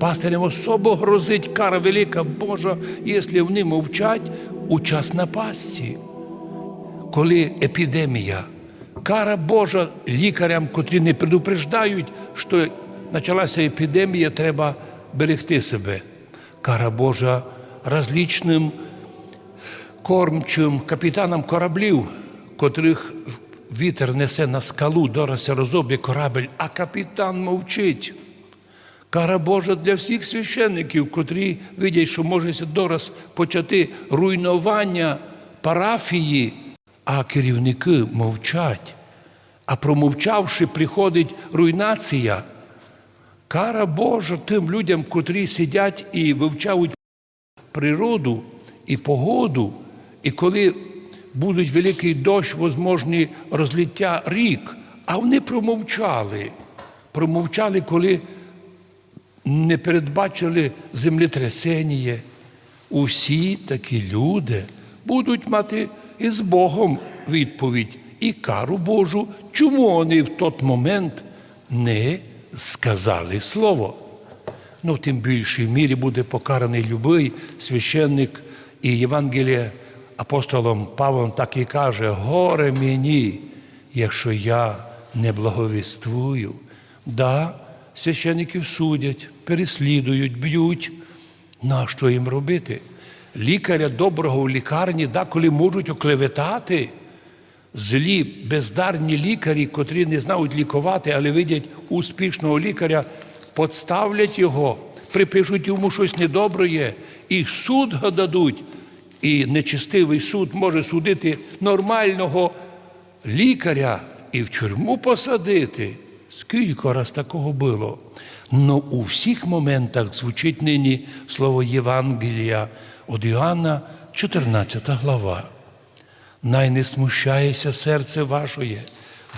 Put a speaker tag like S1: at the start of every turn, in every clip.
S1: Пастирям особо грозить кара велика Божа, якщо вони мовчать у час напасті. Коли епідемія, кара Божа лікарям, котрі не предупреждають, що почалася епідемія, треба берегти себе. Кара Божа различним кормчим капітанам кораблів, котрих вітер несе на скалу, дорася розоб'є корабель, а капітан мовчить. Кара Божа для всіх священників, котрі видять, що може дораз почати руйнування парафії, а керівники мовчать. А промовчавши, приходить руйнація. Кара Божа тим людям, котрі сидять і вивчають природу і погоду, і коли будуть великий дощ, возможні розлиття рік, а вони промовчали. Промовчали, коли не передбачили землетрясення. Усі такі люди будуть мати із Богом відповідь і кару Божу, чому вони в той момент не сказали слово. Ну, тим більшій мірі буде покараний любий священник і Євангеліє апостолом Павлом так і каже: горе мені, якщо я не благовіствую. Да, священиків судять, переслідують, б'ють. На що їм робити? Лікаря доброго в лікарні деколи можуть оклеветати. Злі, бездарні лікарі, котрі не знають лікувати, але видять успішного лікаря, подставлять його, припишуть йому щось недобре, і суд дадуть. І нечистивий суд може судити нормального лікаря і в тюрму посадити. Скільки раз такого було? Ну у всіх моментах звучить нині слово Євангелія від Іоанна, 14 глава. Най не смущається серце вашоє.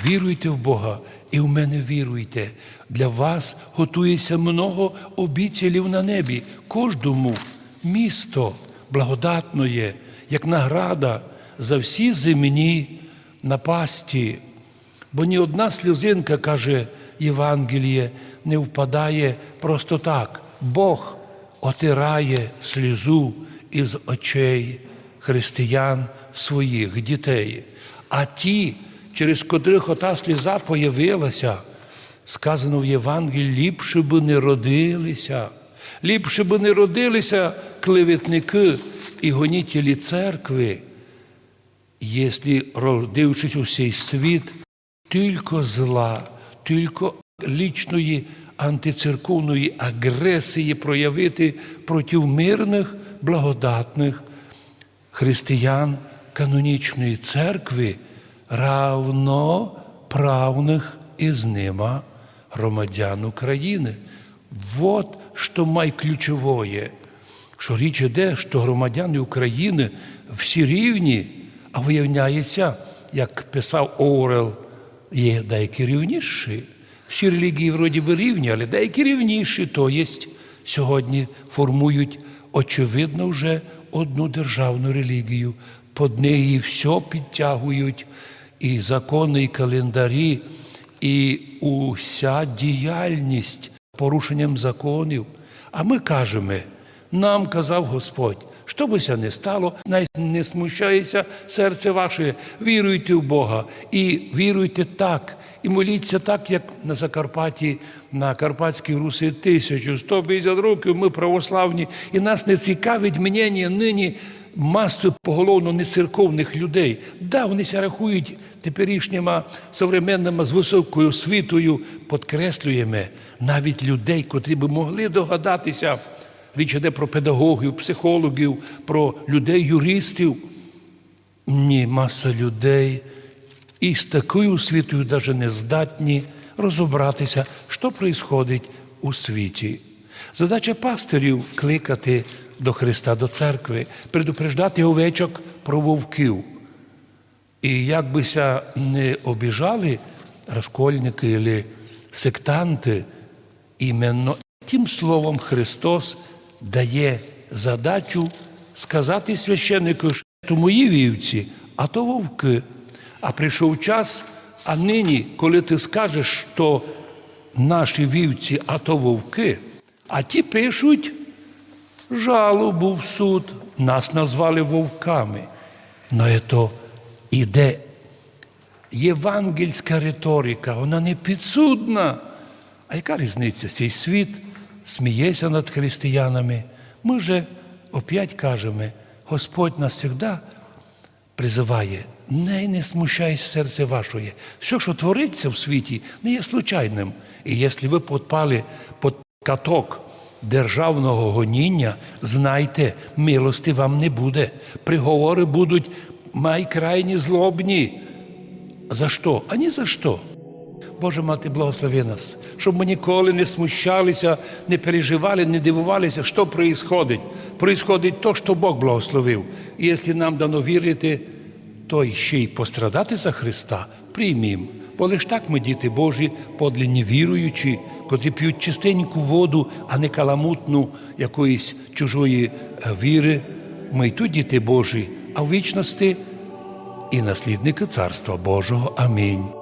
S1: Віруйте в Бога і в мене віруйте. Для вас готується много обіцялів на небі, кожному місто благодатноє, як награда за всі земні напасті. Бо ні одна сльозинка, каже Євангеліє, не впадає просто так. Бог отирає сльозу із очей християн своїх дітей. А ті, через котрих ота сліза появилася, сказано в Євангелії, ліпше би не родилися, ліпше би не родилися клеветники і гонітелі церкви, якщо родившись у цей світ, тільки зла, тільки лічної антицерковної агресії проявити проти мирних, благодатних християн канонічної церкви, равноправних із ними громадян України. Вот що найключовое, що річ іде, що громадяни України всі рівні, а виявляється, як писав Орел, є деякі рівніші. Всі релігії вроді би рівні, але деякі рівніші, то є сьогодні формують очевидно вже одну державну релігію. Под неї все підтягують, і закони, і календарі, і уся діяльність порушенням законів. А ми кажемо, нам казав Господь, що бися не стало, не смущається серце ваше, віруйте в Бога і віруйте так, і моліться так, як на Закарпатті, на Карпатській Русі 1150 років ми православні, і нас не цікавить мнення нині масу поголовно нецерковних людей. Да, вони ся рахують теперішніми современними з високою освітою, підкреслюємо навіть людей, котрі би могли догадатися. Річ йде про педагогів, психологів, про людей, юристів. Ні, маса людей і з такою освітою навіть не здатні розібратися, що відбувається у світі. Задача пастирів кликати до Христа, до церкви, предупреждати овечок про вовків. І як бися не обіжали розкольники сектанти, іменно тим словом Христос дає задачу сказати священнику, що то мої вівці, а то вовки. А прийшов час, а нині, коли ти скажеш, що наші вівці, а то вовки, А ті пишуть жалобу в суд. Нас назвали вовками. Но це іде євангельська риторика, вона не підсудна. А яка різниця? Цей світ сміється над християнами. Ми же опять кажемо, Господь нас завжди призиває, не, не смущай серце вашої. Все, що твориться в світі, не є случайним. І якщо ви підпали під каток державного гоніння, знайте, милости вам не буде. Приговори будуть майкрайні злобні. За що? А ні за що. Боже мати, благослови нас, щоб ми ніколи не смущалися, не переживали, не дивувалися, що происходить. Происходить то, що Бог благословив. І якщо нам дано вірити, то ще й пострадати за Христа, приймімо. Бо лиш так ми, діти Божі, подлинні віруючі, котрі п'ють чистеньку воду, а не каламутну якоїсь чужої е, віри. Ми й тут діти Божі, а в вічності і наслідники Царства Божого. Амінь.